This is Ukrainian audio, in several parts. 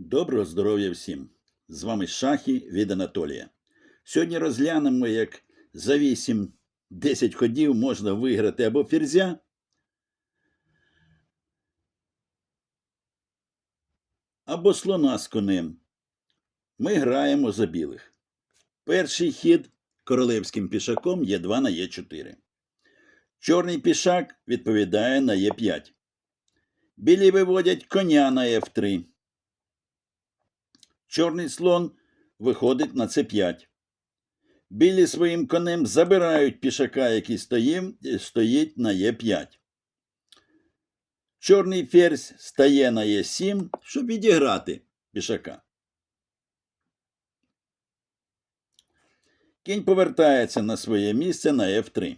Доброго здоров'я всім! З вами Шахі від Анатолія. Сьогодні розглянемо, як за 8-10 ходів можна виграти або ферзя, або слона з конем. Ми граємо за білих. Перший хід королевським пішаком є 2 на Е4. Чорний пішак відповідає на Е5. Білі виводять коня на F3. Чорний слон виходить на С5. Білі своїм конем забирають пішака, який стоїм, стоїть на Е5. Чорний ферзь стає на Е7, щоб відіграти пішака. Кінь повертається на своє місце на F3.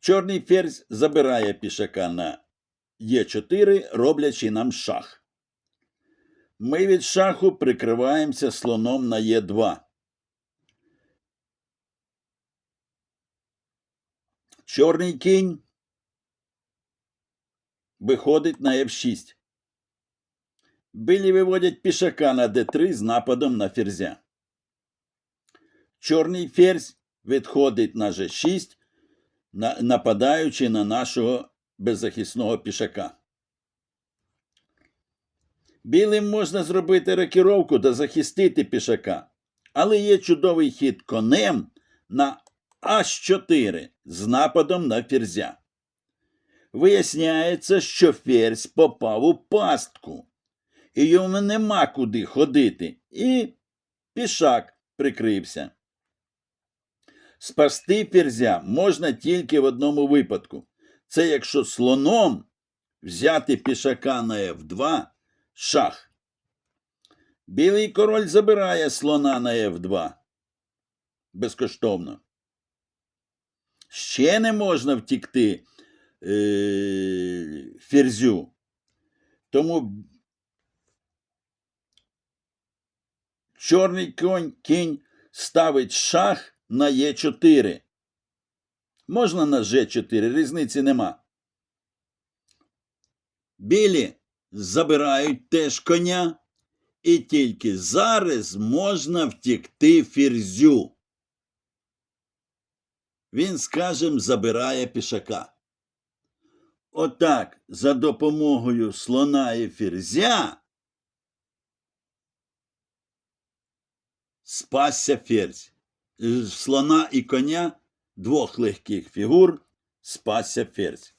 Чорний ферзь забирає пішака на Е4, роблячи нам шах. Ми від шаху прикриваємося слоном на Е2. Чорний кінь виходить на F6. Білі виводять пішака на D3 з нападом на ферзя. Чорний ферзь відходить на G6, нападаючи на нашого беззахисного пішака. Білим можна зробити рокіровку та захистити пішака, але є чудовий хід конем на H4 з нападом на ферзя. Виясняється, що ферзь попав у пастку, і йому нема куди ходити, і пішак прикрився. Спасти ферзя можна тільки в одному випадку. Це якщо слоном взяти пішака на F2 шах. Білий король забирає слона на F2. Безкоштовно. Ще не можна втікти е- ферзю. Тому чорний конь, кінь ставить шах на Е4. Можна на Ж4, різниці нема. Білі забирають теж коня, і тільки зараз можна втікти ферзю. Він, скажем, забирає пішака. Отак, за допомогою слона і ферзя спасся ферзь. Слона і коня двох легких фігур спасся ферзь.